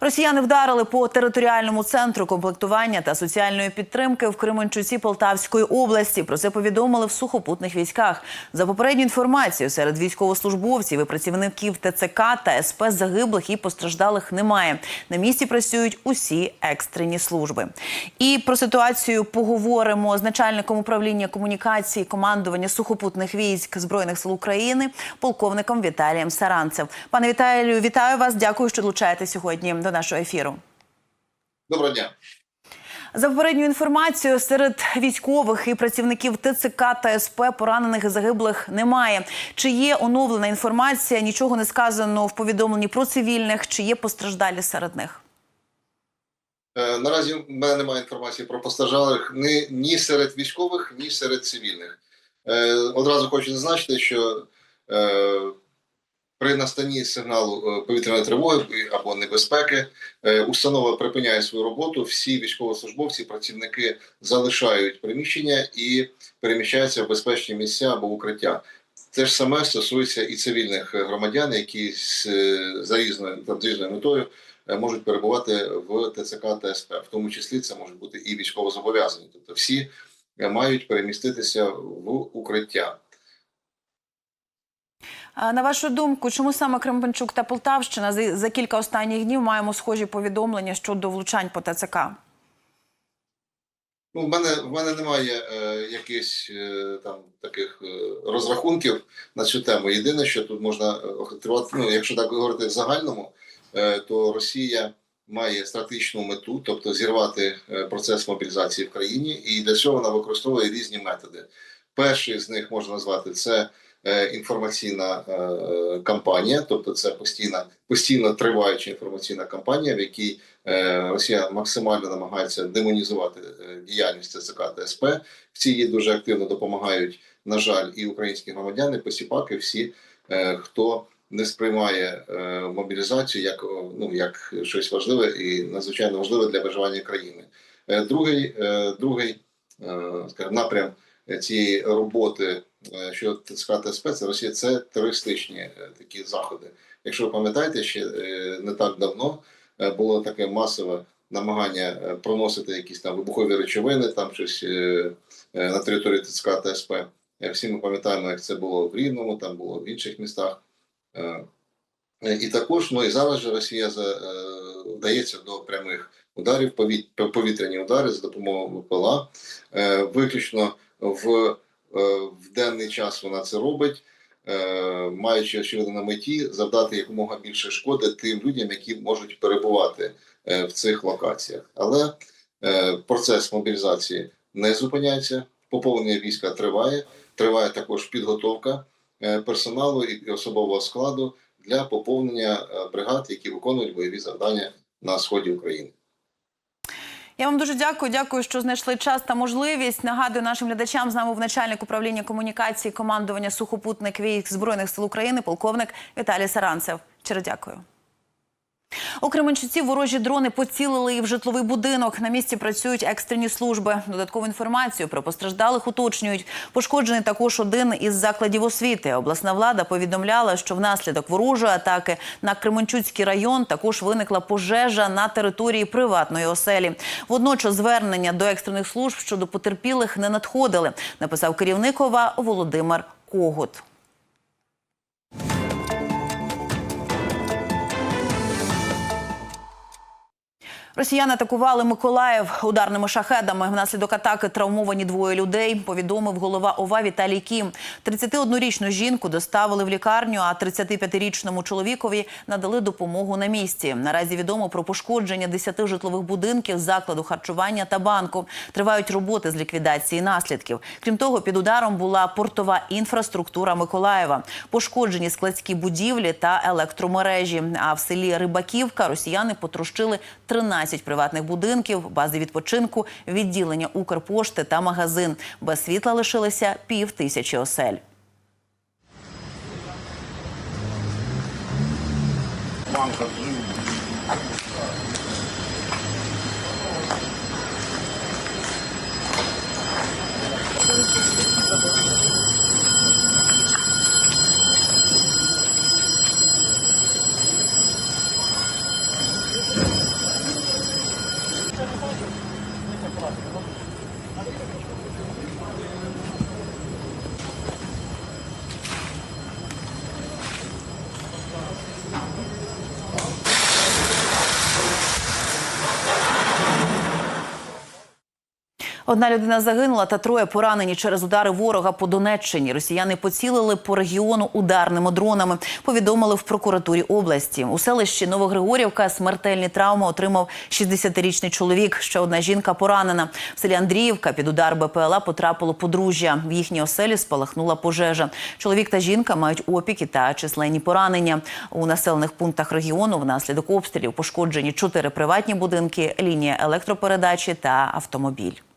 Росіяни вдарили по територіальному центру комплектування та соціальної підтримки в Кременчуці Полтавської області. Про це повідомили в сухопутних військах. За попередню інформацію серед військовослужбовців і працівників ТЦК та СП загиблих і постраждалих немає. На місці працюють усі екстрені служби. І про ситуацію поговоримо з начальником управління комунікації командування сухопутних військ збройних сил України, полковником Віталієм Саранцев. Пане Віталію, вітаю вас. Дякую, що долучаєте сьогодні до нашого ефіру. Доброго дня. За попередньою інформацією, серед військових і працівників ТЦК та СП поранених і загиблих немає. Чи є оновлена інформація? Нічого не сказано в повідомленні про цивільних, чи є постраждалі серед них? Е, наразі в мене немає інформації про постраждалих ні, ні серед військових, ні серед цивільних. Е, одразу хочу зазначити, що е, при настанні сигналу е, повітряної тривоги або небезпеки е, установа припиняє свою роботу. Всі військовослужбовці, працівники залишають приміщення і переміщаються в безпечні місця або укриття. Те ж саме стосується і цивільних громадян, які е, за різною та різною метою е, можуть перебувати в ТЦК та СП. В тому числі це можуть бути і військовозобов'язані. Тобто всі е, мають переміститися в укриття. На вашу думку, чому саме Кременчук та Полтавщина за, кілька останніх днів маємо схожі повідомлення щодо влучань по ТЦК? Ну, в мене в мене немає е, якихось е, там таких е, розрахунків на цю тему. Єдине, що тут можна е, ну, якщо так говорити в загальному, е, то Росія має стратегічну мету, тобто зірвати е, процес мобілізації в країні, і для цього вона використовує різні методи. Перший з них можна назвати це інформаційна е, кампанія, тобто це постійна постійно триваюча інформаційна кампанія, в якій е, Росія максимально намагається демонізувати е, діяльність ТЦК та СП. В цій їй дуже активно допомагають, на жаль, і українські громадяни, посіпаки, всі, е, хто не сприймає е, мобілізацію як ну як щось важливе і надзвичайно важливе для виживання країни. Е, Другий, е, другий е, скажімо, напрям цієї роботи е, щодо ТЦК та СП, це Росія це терористичні е, такі заходи. Якщо ви пам'ятаєте, ще е, не так давно е, було таке масове намагання е, проносити якісь там вибухові речовини, там щось е, е, на території ТЦК та СП. Е, Всі ми пам'ятаємо, як це було в Рівному, там було в інших містах. Е, е, І також ну і зараз же Росія е, вдається до прямих ударів, повітряні удари за допомогою ВПЛА. Е, Виключно в, е, в денний час вона це робить, е, маючи очевидно на меті завдати якомога більше шкоди тим людям, які можуть перебувати е, в цих локаціях. Але процес мобілізації не зупиняється, поповнення війська триває, триває також підготовка персоналу і особового складу для поповнення бригад, які виконують бойові завдання на сході України. Я вам дуже дякую. Дякую, що знайшли час та можливість. Нагадую нашим глядачам з нами був начальник управління комунікації командування сухопутних військ збройних сил України, полковник Віталій Саранцев. Щиро дякую. У Кременчуці ворожі дрони поцілили і в житловий будинок. На місці працюють екстрені служби. Додаткову інформацію про постраждалих уточнюють. Пошкоджений також один із закладів освіти. Обласна влада повідомляла, що внаслідок ворожої атаки на Кременчуцький район також виникла пожежа на території приватної оселі. Водночас звернення до екстрених служб щодо потерпілих не надходили. Написав керівник ОВА Володимир Когут. Росіяни атакували Миколаїв ударними шахедами. Внаслідок атаки травмовані двоє людей. Повідомив голова ОВА Віталій Кім. 31-річну жінку доставили в лікарню, а 35-річному чоловікові надали допомогу на місці. Наразі відомо про пошкодження 10 житлових будинків, закладу харчування та банку. Тривають роботи з ліквідації наслідків. Крім того, під ударом була портова інфраструктура Миколаєва, пошкоджені складські будівлі та електромережі. А в селі Рибаківка росіяни потрощили 13 приватних будинків, бази відпочинку, відділення Укрпошти та магазин. Без світла лишилися пів тисячі осель. Мамка, Одна людина загинула та троє поранені через удари ворога по Донеччині. Росіяни поцілили по регіону ударними дронами. Повідомили в прокуратурі області. У селищі Новогригорівка смертельні травми отримав 60-річний чоловік. Ще одна жінка поранена. В селі Андріївка під удар БПЛА потрапило подружжя. В їхній оселі спалахнула пожежа. Чоловік та жінка мають опіки та численні поранення. У населених пунктах регіону внаслідок обстрілів пошкоджені чотири приватні будинки, лінія електропередачі та автомобіль.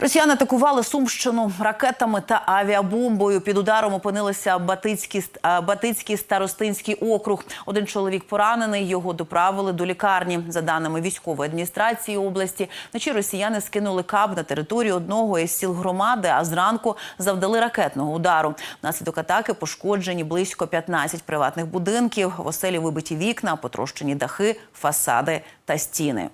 Росіяни атакували Сумщину ракетами та авіабомбою. Під ударом опинилися Батицький, а, Батицький старостинський округ. Один чоловік поранений. Його доправили до лікарні. За даними військової адміністрації області, вночі росіяни скинули каб на територію одного із сіл громади, а зранку завдали ракетного удару. Внаслідок атаки пошкоджені близько 15 приватних будинків. В оселі вибиті вікна, потрощені дахи, фасади та стіни.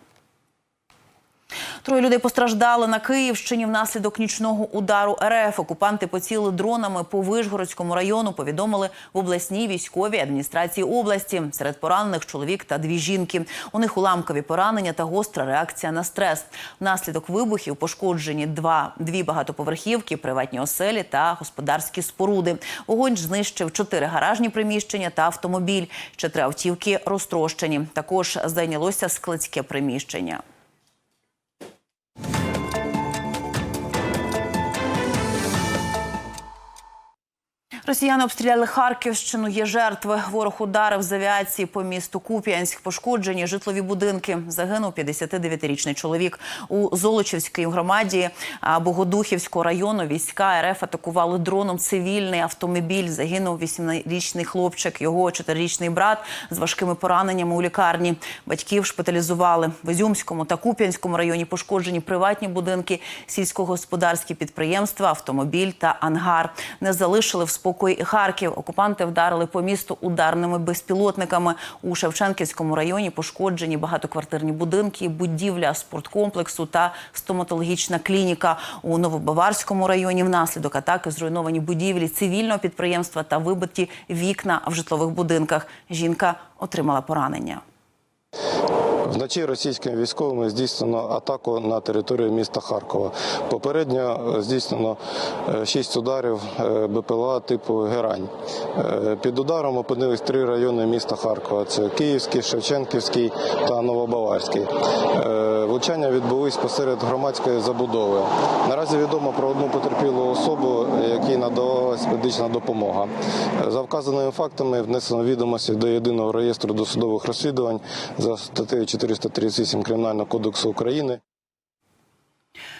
Троє людей постраждали на Київщині внаслідок нічного удару РФ. Окупанти поцілили дронами по Вишгородському району. Повідомили в обласній військовій адміністрації області. Серед поранених чоловік та дві жінки. У них уламкові поранення та гостра реакція на стрес. Внаслідок вибухів пошкоджені два дві багатоповерхівки, приватні оселі та господарські споруди. Вогонь знищив чотири гаражні приміщення та автомобіль. Ще три автівки розтрощені. Також зайнялося складське приміщення. Росіяни обстріляли Харківщину. Є жертви. Ворог ударив з авіації по місту Куп'янськ. Пошкоджені житлові будинки. Загинув 59-річний чоловік у Золочівській громаді Богодухівського району. Війська РФ атакували дроном цивільний автомобіль. Загинув 8-річний хлопчик. Його 4-річний брат з важкими пораненнями у лікарні. Батьків шпиталізували в Ізюмському та Куп'янському районі. Пошкоджені приватні будинки, сільськогосподарські підприємства, автомобіль та ангар. Не залишили в спокої і Харків. Окупанти вдарили по місту ударними безпілотниками. У Шевченківському районі пошкоджені багатоквартирні будинки, будівля спорткомплексу та стоматологічна клініка. У Новобаварському районі внаслідок атаки зруйновані будівлі цивільного підприємства та вибиті вікна в житлових будинках. Жінка отримала поранення. Вночі російськими військовими здійснено атаку на територію міста Харкова. Попередньо е, здійснено е, шість ударів е, БПЛА типу Герань. Під ударом опинились три райони міста Харкова: це Київський, Шевченківський та Новобаварський. Влучання відбулись посеред громадської забудови. Наразі відомо про одну потерпілу особу, якій надавалась медична допомога. За вказаними фактами внесено відомості до єдиного реєстру досудових розслідувань за статтею 438 Кримінального кодексу України.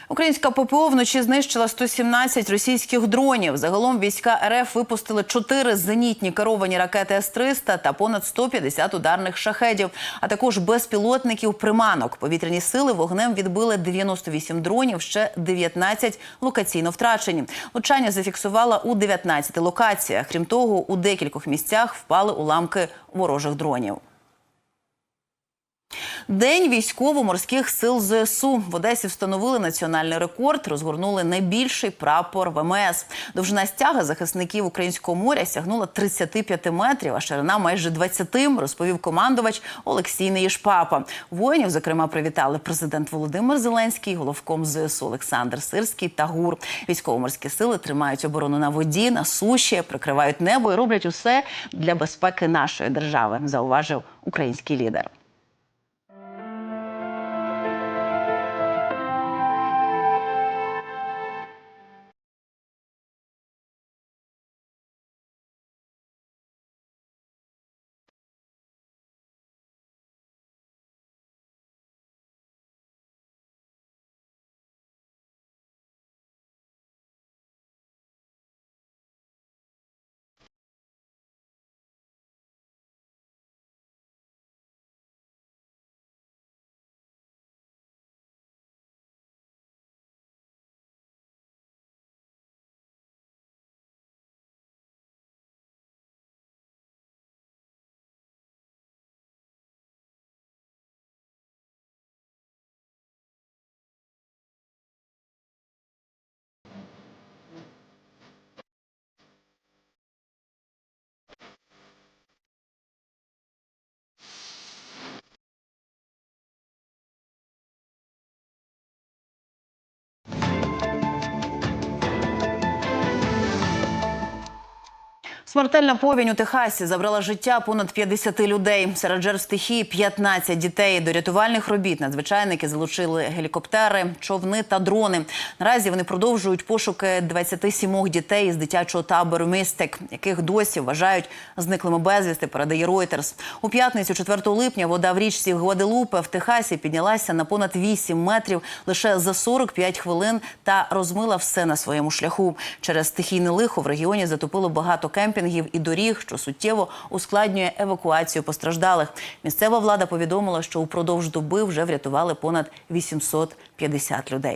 Українська ППО вночі знищила 117 російських дронів. Загалом війська РФ випустили 4 зенітні керовані ракети С-300 та понад 150 ударних шахедів, а також безпілотників приманок. Повітряні сили вогнем відбили 98 дронів, ще 19 локаційно втрачені. Влучання зафіксувала у 19 локаціях. Крім того, у декількох місцях впали уламки ворожих дронів. День військово-морських сил ЗСУ в Одесі встановили національний рекорд. Розгорнули найбільший прапор ВМС. Довжина стяга захисників українського моря сягнула 35 метрів, а ширина майже 20, розповів командувач Олексій Неєшпапа. Воїнів, зокрема, привітали президент Володимир Зеленський, головком ЗСУ Олександр Сирський та ГУР. Військово-морські сили тримають оборону на воді, на суші, прикривають небо і роблять усе для безпеки нашої держави. Зауважив український лідер. Смертельна повінь у Техасі забрала життя понад 50 людей. Серед жертв стихії 15 дітей. До рятувальних робіт надзвичайники залучили гелікоптери, човни та дрони. Наразі вони продовжують пошуки 27 дітей з дитячого табору Містик, яких досі вважають зниклими безвісти. Передає Reuters. У п'ятницю, 4 липня, вода в річці Гваделупе в Техасі піднялася на понад 8 метрів лише за 45 хвилин та розмила все на своєму шляху. Через стихійне лихо в регіоні затопило багато кемпінгів і доріг, що суттєво ускладнює евакуацію постраждалих. Місцева влада повідомила, що упродовж доби вже врятували понад 850 людей.